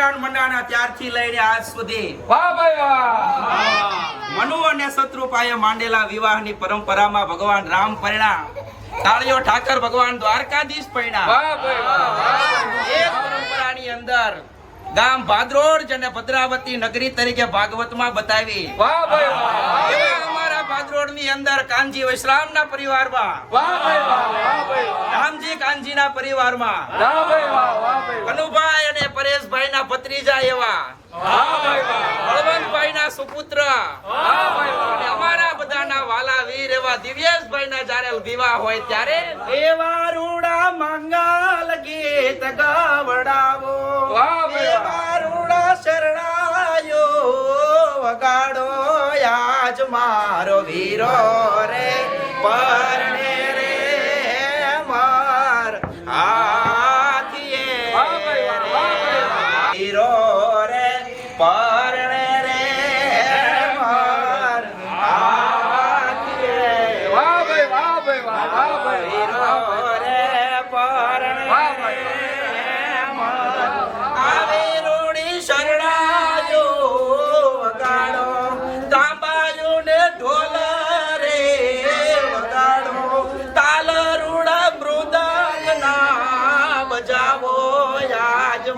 બન્યા ત્યારથી લઈને આજ સુધી. વાહ ભાઈ વાહ. મનુ અને શત્રુપાએ માંડેલા વિવાહની પરંપરામાં ભગવાન રામ પરણા તાળીઓ ઠાકર ભગવાન દ્વારકાધીશ પરણા વાહ ભાઈ વાહ. વાહ એ પરંપરાની અંદર ગામ ભાદરોડ અને ભદ્રાવતી નગરી તરીકે ભાગવતમાં બતાવી. વાહ ભાઈ વાહ. અમારા ભાદરોડની અંદર કાનજી વૈશ્રામના પરિવારમાં. વાહ ભાઈ વાહ. વાહ રામજી પરિવારમાં. વાહ ભાઈ વાહ વાહ ભાઈ વાહ. કનુભાઈ અને પરેશભાઈના ભત્રીજા એવા. વાહ ના સુપુત્ર. અમારા બધાના વાલા વીર એવા દિવ્યેશભાઈના જયારે વિવાહ હોય ત્યારે એવા રૂડા મંગલ ગીત ગાવડાવો. એવા રૂડા શરણાયો વગાડો. આજ મારો વીરો રે પરણે પરણે રે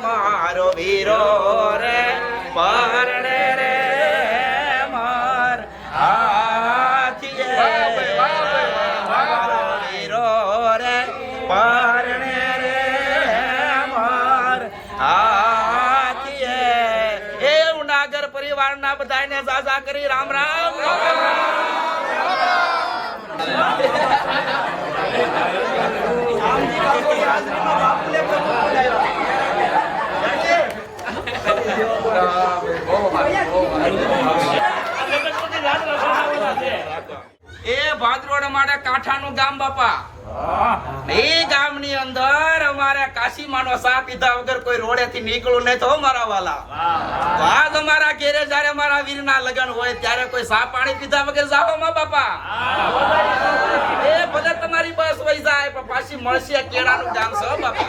માર વીરો રે પરણે રે મારો વીરો રે રે પરણે રે માર હાથીએ. એ ઉનાગર પરિવારના બધાને સાસા કરી રામ રામ. એ ભાદરોડ અમારે કાંઠાનું ગામ, બાપા. એ ગામની અંદર અમારે કાશીમાનો સા પીધા વગર કોઈ રોડેથી નીકળું નહીં તો મારા વાલા. આજ અમારા ઘેરે જ્યારે મારા વીરના લગ્ન હોય ત્યારે કોઈ સા પાણી પીધા વગર જાઓ માં, બાપા. એ ભલે તમારી બસ વહી જાય પાછી મળશે કેળાનું ગામ છો બાપા.